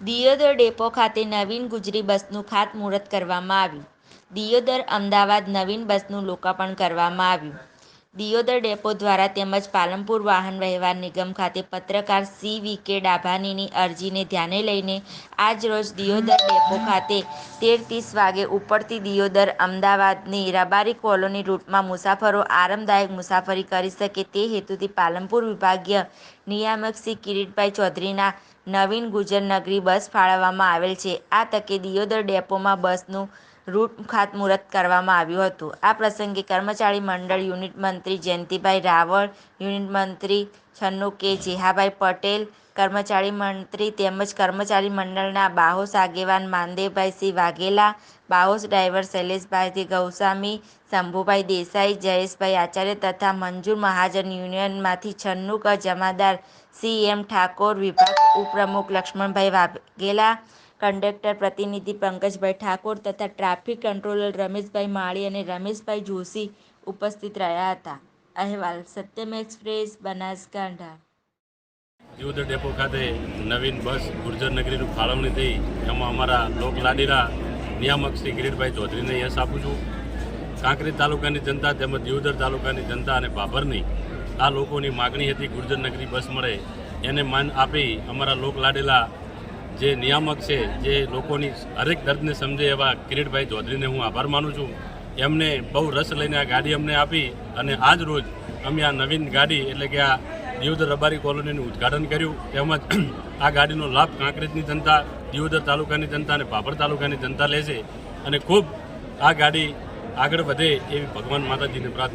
Deodar depot ખાતે નવીન ગુજરી બસનું ખાતમુહૂર્ત કરવામાં આવ્યું. દિયોદર અમદાવાદ નવીન બસનું લોકાર્પણ કરવામાં આવ્યું. દિયોદર ડેપો દ્વારા તેમજ પાલનપુર વાહન વ્યવહાર નિગમ ખાતે પત્રકાર સી વી કે ડાભાનીની અરજીને ધ્યાને લઈને આજરોજ દિયોદર ડેપો ખાતે તેર ત્રીસ વાગે ઉપડતી દિયોદર અમદાવાદની રબારી કોલોની રૂટમાં મુસાફરો આરામદાયક મુસાફરી કરી શકે તે હેતુથી પાલનપુર વિભાગીય નિયામક શ્રી કિરીટભાઈ ચૌધરીના નવીન ગુજર નગરી બસ ફાળવવામાં આવેલ છે. આ તકે દિયોદર ડેપોમાં બસનું રૂટ ખાતમુહૂર્ત કરવામાં આવ્યું હતું. આ પ્રસંગે કર્મચારી મંડળ યુનિટ મંત્રી જયંતિભાઈ રાવળ, યુનિટ મંત્રી છન્નુ કે જેહાભાઈ પટેલ, કર્મચારી મંત્રી તેમજ કર્મચારી મંડળના બાહોશ આગેવાન માનદેવભાઈ સિંહ વાઘેલા, બાહોશ ડ્રાઈવર શૈલેષભાઈ ગૌસ્વામી શંભુભાઈ દેસાઈ, જયેશભાઈ આચાર્ય તથા મંજૂર મહાજન યુનિયનમાંથી છન્નુ ક જમાદાર સી એમ ઠાકોર, વિભાગ ઉપપ્રમુખ લક્ષ્મણભાઈ વાઘેલા કંડક્ટર પ્રતિનિધિ પંકજભાઈ ઠાકોર તથા ટ્રાફિક કંટ્રોલર રમેશભાઈ માળી અને રમેશભાઈ જોશી ઉપસ્થિત રહ્યા હતા. અહેવાલ સત્યમ એક્સપ્રેસ, બનાસકાંઠા. દિયોદર ડેપો ખાતે નવીન બસ ગુર્જર નગરીનું ફાળવણી થઈ. એમાં અમારા લોકલાડીના નિયામક શ્રી કિરીટભાઈ ચૌધરીને યશ આપું છું. કાંકરી તાલુકાની જનતા તેમજ દિયોદર તાલુકાની જનતા અને બાભરની આ લોકોની માગણી હતી ગુર્જર નગરી બસ મળે. એને માન આપી અમારા લોકલાડીલા જે નિયામક છે, જે લોકોની હરેક દર્દને સમજે એવા કિરીટભાઈ ચૌધરીને હું આભાર માનું છું. એમને બહુ રસ લઈને આ ગાડી અમને આપી અને આજ રોજ અમે આ નવીન ગાડી એટલે કે આ દિયોદર રબારી કોલોનીનું ઉદ્ઘાટન કર્યું. તેમજ આ ગાડીનો લાભ કાંકરેજની જનતા, દિયોદર તાલુકાની જનતા અને ભાભર તાલુકાની જનતા લેશે અને ખૂબ આ ગાડી આગળ વધે એવી ભગવાન માતાજીને પ્રાર્થના